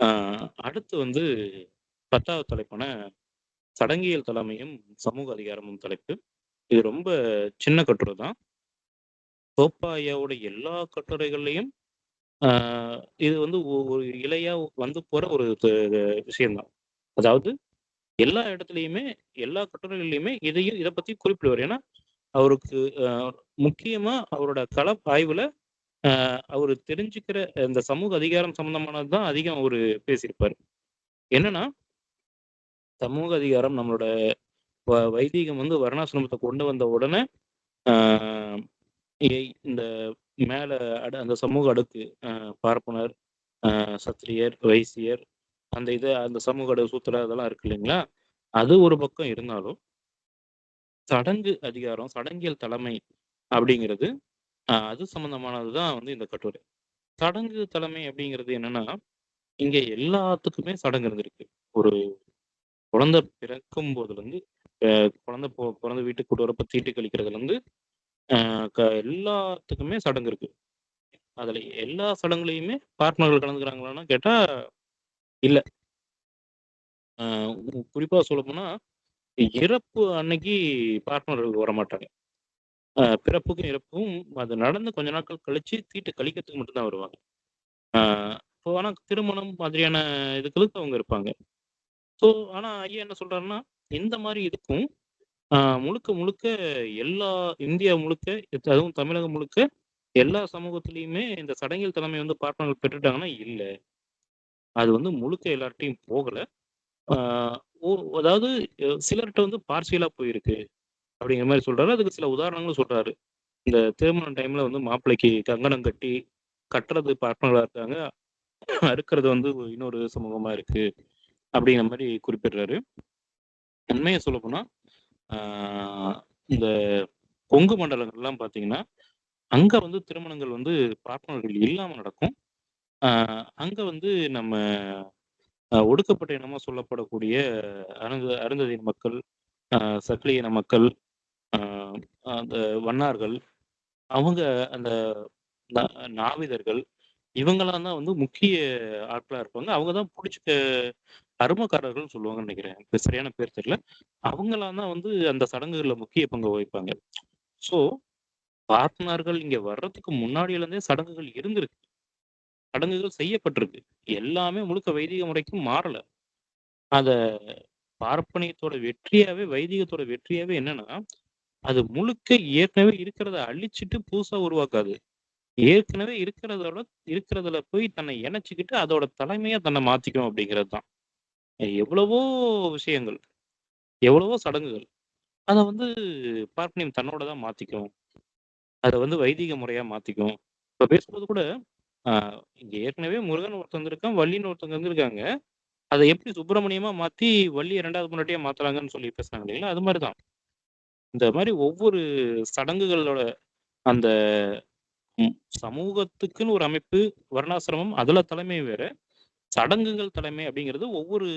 ஆ அடுத்து வந்து 10வது தலைப்பான சடங்கியல் தலைமையும், சமூக அதிகாரமும் தலைப்பு. இது ரொம்ப சின்ன கட்டுரை தான். தோப்பாயாவோட எல்லா கட்டுரைகள்லயும் ஆ இது வந்து ஒ ஒரு இலையா வந்து போற ஒரு து விஷயம் தான். அதாவது எல்லா இடத்துலயுமே, எல்லா கட்டுரைகள்லயுமே இதையும் இத பத்தி குறிப்பிடுவாரு. ஏன்னா, அவருக்கு அ முக்கியமா அவரோட கள ஆய்வுல அவரு தெரிஞ்சுக்கிற இந்த சமூக அதிகாரம் சம்மந்தமானது தான் அதிகம் அவரு பேசியிருப்பாரு. என்னன்னா சமூக அதிகாரம் நம்மளோட வ வைதீகம் வந்து வர்ணாசிரமத்தை கொண்டு வந்த உடனே, இந்த மேல அடு அந்த சமூக அடுக்கு பார்ப்பனர், சத்திரியர், வைசியர் அந்த இதை அந்த சமூக அடு சூத்திர அதெல்லாம் இருக்கு இல்லைங்களா? அது ஒரு பக்கம் இருந்தாலும் சடங்கு அதிகாரம், சடங்கியல் தலைமை அப்படிங்கிறது, அது சம்பந்தமானது தான் வந்து இந்த கட்டுரை. சடங்கு தலைமை அப்படிங்கிறது என்னன்னா, இங்க எல்லாத்துக்குமே சடங்கு இருந்திருக்கு. ஒரு குழந்தை பிறக்கும் போதுலேருந்து குழந்தை போ பொறந்து வீட்டுக்கு கூட்டு வரப்ப தீட்டு கழிக்கிறதுலேருந்து எல்லாத்துக்குமே சடங்கு இருக்கு. அதுல எல்லா சடங்குலயுமே பார்ட்னர்கள் கலந்துக்கிறாங்களான்னு கேட்டா, இல்ல. குறிப்பாக உ குறிப்பா இறப்பு அன்னைக்கு பார்ப்பனர்கள் வரமாட்டாங்க. அ பிறப்புக்கும், இறப்புக்கும் அது நடந்து கொஞ்ச நாட்கள் கழிச்சு தீட்டு கழிக்கிறதுக்கு மட்டும் தான் வருவாங்க. ஆ இப்போ ஆனா திருமணம் மாதிரியான இதுகளுக்கு அவங்க இருப்பாங்க. ஸோ ஆனா ஐயா என்ன சொல்றாருன்னா, இந்த மாரி இதுக்கும் அ முழுக்க முழுக்க எல்லா இந்தியா முழுக்க, அதுவும் தமிழகம் முழுக்க எல்லா சமூகத்திலயுமே இந்த சடங்கியல் தலைமை வந்து பார்ப்பனர்கள் பெற்றுட்டாங்கன்னா இல்ல. அது வந்து முழுக்க எல்லார்ட்டயும் போகல. ஆ ஒ அதாவது சிலர்கிட்ட சிலர்ட்ட வந்து பார்சியலா போயிருக்கு. அப்படிங்கிற மாதிரி சொல்றாரு. அதுக்கு சில உதாரணங்களும் சொல்றாரு. இந்த திருமணம் டைம்ல வந்து மாப்பிள்ளைக்கு கங்கணம் கட்டி, கட்டுறது பார்ப்பனர்களா இருக்காங்க. அறுக்கிறது வந்து இன்னொரு சமூகமா இருக்கு. அப்படிங்கிற மாதிரி குறிப்பிடுறாரு. உண்மையை சொல்ல போனா இந்த கொங்கு மண்டலங்கள்லாம் பார்த்தீங்கன்னா, அங்க வந்து திருமணங்கள் வந்து பார்ப்பனர்கள் இல்லாம நடக்கும். அங்க வந்து நம்ம ஒடுக்கப்பட்ட இனமா சொல்லப்படக்கூடிய அருந்த அருந்ததியர் மக்கள், அ இன மக்கள், அந்த வண்ணார்கள், அவங்க அந்த நாவிதர்கள், இவங்கெல்லாம் தான் வந்து முக்கிய ஆட்களா இருப்பாங்க. அவங்க தான் பிடிச்ச அருமக்காரர்கள்னு சொல்லுவாங்கன்னு நினைக்கிறேன் சரியான பேர் தெரியல. அவங்களாம் தான் வந்து அந்த சடங்குகள்ல முக்கிய பங்கு வகிப்பாங்க. ஸோ, பார்ப்பனர்கள் இங்க வர்றதுக்கு முன்னாடியிலிருந்தே சடங்குகள் இருந்திருக்கு. சடங்குகள் செய்யப்பட்டிருக்கு. எல்லாமே முழுக்க வைதிக முறைக்கும் மாறல. அத பார்ப்பனியத்தோட வெற்றியாவே வைதிகத்தோட வெற்றியாவே என்னன்னா, அது முழுக்க ஏற்கனவே இருக்கிறத அழிச்சிட்டு புதுசா உருவாக்காது. ஏற்கனவே இருக்கிறதோட இருக்கிறதுல போய் தன்னை இணைச்சிக்கிட்டு அதோட தலைமையா தன்னை மாத்திக்கும் அப்படிங்கிறது தான். எவ்வளவோ விஷயங்கள், எவ்வளவோ சடங்குகள். அதை வந்து பார்ப்பனியம் தன்னோட தான் மாத்திக்கும். அதை வந்து வைதிக முறையா மாத்திக்கும். இப்ப பேசும்போது கூட, ஆஹ் இங்க ஏற்கனவே முருகன் ஒருத்தங்க இருக்கான் வள்ளின்னு ஒருத்தவங்க இருந்திருக்காங்க. அதை எப்படி சுப்பிரமணியமா மாத்தி வள்ளி இரண்டாவது முன்னாடியே மாத்துறாங்கன்னு சொல்லி பேசுனாங்க இல்லைங்களா? அது மாதிரிதான் தான். இந்த மாதிரி ஒவ்வொரு சடங்குகளோட அந்த சமூகத்துக்குன்னு ஒரு அமைப்பு, வர்ணாசிரமம் அதுல தலைமை வேற. சடங்குகள் தலைமை அப்படிங்கிறது ஒவ்வொரு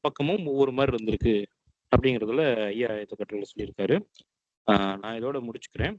பக்கமும் ஒவ்வொரு மாதிரி இருந்திருக்கு. அப்படிங்கிறதுல ஐயா இந்த கட்டுரையில சொல்லியிருக்காரு. நான் இதோட முடிச்சுக்கிறேன்.